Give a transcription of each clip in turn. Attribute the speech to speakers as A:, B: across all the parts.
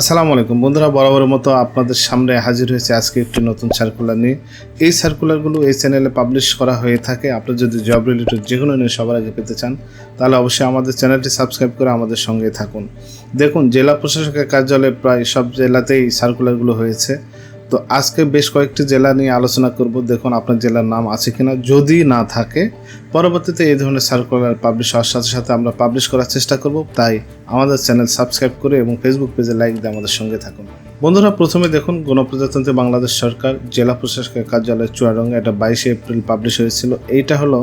A: আসসালামু আলাইকুম। বন্ধুরা, বরাবরের মতো আপনাদের সামনে হাজির হয়েছে আজকে একটি নতুন সার্কুলার নিয়ে। এই সার্কুলারগুলো এই চ্যানেলে পাবলিশ করা হয়ে থাকে। আপনার যদি জব রিলেটেড যে কোনো নিয়ে সবার আগে পেতে চান, তাহলে অবশ্যই আমাদের চ্যানেলটি সাবস্ক্রাইব করে আমাদের সঙ্গে থাকুন। দেখুন, জেলা প্রশাসকের কার্যালয়ে প্রায় সব জেলাতেই সার্কুলারগুলো হয়েছে। তো আজকে বেশ কয়েকটি জেলা নিয়ে আলোচনা করব। দেখুন আপনার জেলার নাম আছে কিনা। যদি না থাকে, পরবর্তীতে এই ধরনের সার্কুলার পাবলিশ হওয়ার সাথে সাথে আমরা পাবলিশ করার চেষ্টা করব। তাই আমাদের চ্যানেল সাবস্ক্রাইব করে এবং ফেসবুক পেজে লাইক দিয়ে আমাদের সঙ্গে থাকুন। বন্ধুরা, প্রথমে দেখুন, গণপ্রজাতন্ত্রী বাংলাদেশ সরকার, জেলা প্রশাসকের কার্যালয় চুয়াডাঙ্গা এটা বাইশে এপ্রিল পাবলিশ হয়েছিল। এইটা হলো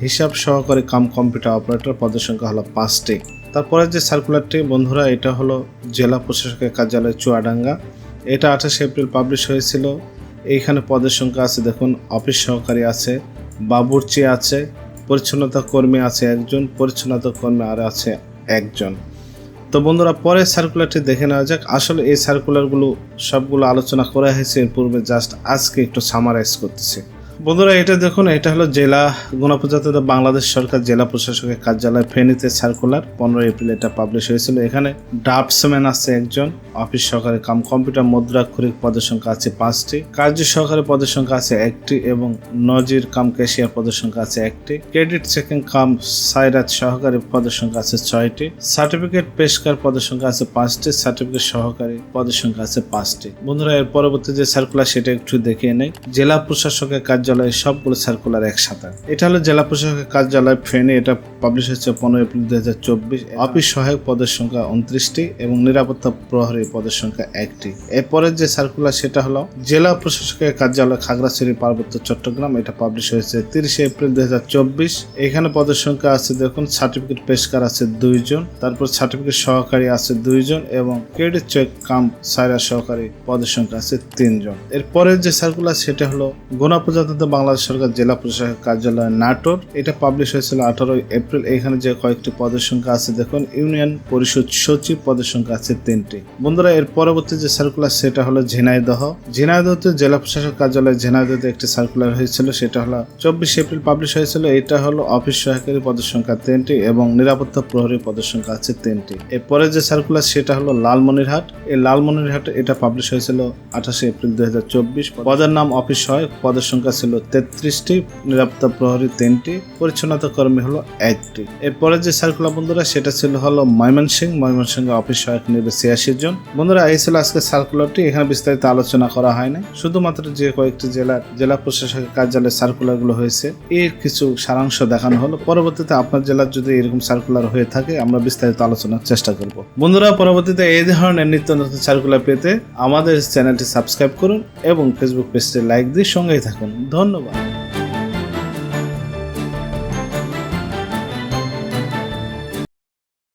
A: হিসাব সহকারে কাম কম্পিউটার অপারেটর পদের সংখ্যা হলো পাঁচটি। তারপরে যে সার্কুলারটি বন্ধুরা, এটা হলো জেলা প্রশাসকের কার্যালয় চুয়াডাঙ্গা। এটা আঠাশে এপ্রিল পাবলিশ হয়েছিল। এইখানে পদের সংখ্যা আছে, দেখুন অফিস সহকারী আছে, বাবুর্চি আছে, পরিচ্ছন্নতা কর্মী আছে একজন, পরিচ্ছন্নতা কর্মী আর আছে একজন। তো বন্ধুরা পরের সার্কুলারটি দেখে নেওয়া যাক। আসলে এই সার্কুলারগুলো সবগুলো আলোচনা করা হয়েছে, এর পূর্বে জাস্ট আজকে একটু সামারাইজ করতেছি। বন্ধুরা, এটা দেখুন, এটা হলো জেলা গণপ্রজাতন্ত্র বাংলাদেশ সরকার জেলা প্রশাসকের কার্যালয়, ফেনীতে সার্কুলার। পনেরো এপ্রিল এটা পাবলিশ হয়েছিল। এখানে ড্রাফটসম্যান আছে একজন, অফিস সহকারী কাম, কম্পিউটার মুদ্রাক্ষরিক পদের সংখ্যা আছে পাঁচটি, কার্য সহকারী পদের সংখ্যা আছে একটি এবং নজির কাম, ক্যাশিয়ার পদের সংখ্যা আছে একটি, ক্রেডিট চেকিং কাম, সাইরাত সহকারী পদের সংখ্যা আছে ছয়টি, সার্টিফিকেট পেশকার পদের সংখ্যা আছে পাঁচটি, সার্টিফিকেট সহকারী পদের সংখ্যা আছে পাঁচটি। বন্ধুরা, এর পরবর্তী যে সার্কুলার সেটা একটু দেখিয়ে নেই। জেলা প্রশাসকের কার্যালয়ে সবগুলো সার্কুলার একসাথে। এটা হলো জেলা প্রশাসকের কার্যালয়, ফেনে। এটা পাবলিশ হয়েছে পনেরো এপ্রিল দুই হাজার চব্বিশ। অফিস সহায়ক পদের সংখ্যা উনত্রিশটি এবং নিরাপত্তা প্রহরী পদের সংখ্যা একটি। এরপরের যে সার্কুলার সেটা হলো জেলা প্রশাসকের কার্যালয় খাগড়াছড়ি, পার্বত্য চট্টগ্রাম। এটা পাবলিশ হয়েছে তিরিশে এপ্রিল দুই হাজার চব্বিশ। এখানে পদের সংখ্যা আছে দেখুন সার্টিফিকেট পেশকার আছে দুইজন, তারপর সার্টিফিকেট সহকারী আছে দুইজন এবং ক্রেডিট চেক কাম সাইরা সহকারী পদের সংখ্যা আছে তিনজন। এরপরের যে সার্কুলার সেটা হলো গণপ্রজাতন্ত্র বাংলাদেশ সরকার জেলা প্রশাসক কার্যালয় নাটোর। এটা পাবলিশ হয়েছিল আঠারোই এপ্রিল। এখানে যে কয়েকটি পদের সংখ্যা আছে, দেখুন, ইউনিয়ন পরিষদ সচিব পদের সংখ্যা আছে তিনটি। বন্ধুরা, এর পরবর্তী যে সার্কুলার সেটা হলো ঝিনাইদহ। ঝিনাইদহতে জেলা প্রশাসক কার্যালয় ঝিনাইদহতে একটি সার্কুলার হয়েছিল, সেটা হলো চব্বিশ এপ্রিল পাবলিশ হয়েছিল। এটা হলো অফিস সহকারী পদের সংখ্যা তিনটি এবং নিরাপত্তা প্রহরী পদের সংখ্যা আছে তিনটি। এরপরে যে সার্কুলার সেটা হলো লালমনিরহাট। এই লালমনিরহাট এটা পাবলিশ হয়েছিল আঠাশে এপ্রিল দুই হাজার চব্বিশ। পদের নাম অফিস সহায়ক, পদের সংখ্যা ছিল তেত্রিশটি, নিরাপত্তা প্রহরী তিনটি, পরিচ্ছন্নতা কর্মী হলো একটি। এরপরে যে সার্কুলার বন্ধুরা, সেটা ছিল হলো ময়মনসিং ময়মনসিংহে অফিস সহায়ক নেবে ছিয়াশি জন। বন্ধুরা, এই ছিল আজকে সার্কুলারটি এখানে বিস্তারিত আলোচনা করা হয়নি। শুধুমাত্র যে কয়েকটি জেলার জেলা প্রশাসকের কার্যালয়ে সার্কুলারগুলো হয়েছে, এর কিছু সারাংশ দেখানো হলো। পরবর্তীতে আপনার জেলার যদি এরকম সার্কুলার হয়ে থাকে, আমরা বিস্তারিত আলোচনার চেষ্টা করব। বন্ধুরা, পরবর্তীতে এই ধরনের নিত্য নতুন সার্কুলার পেতে আমাদের চ্যানেলটি সাবস্ক্রাইব করুন এবং ফেসবুক পেজটি লাইক দিয়ে সঙ্গেই থাকুন। ধন্যবাদ।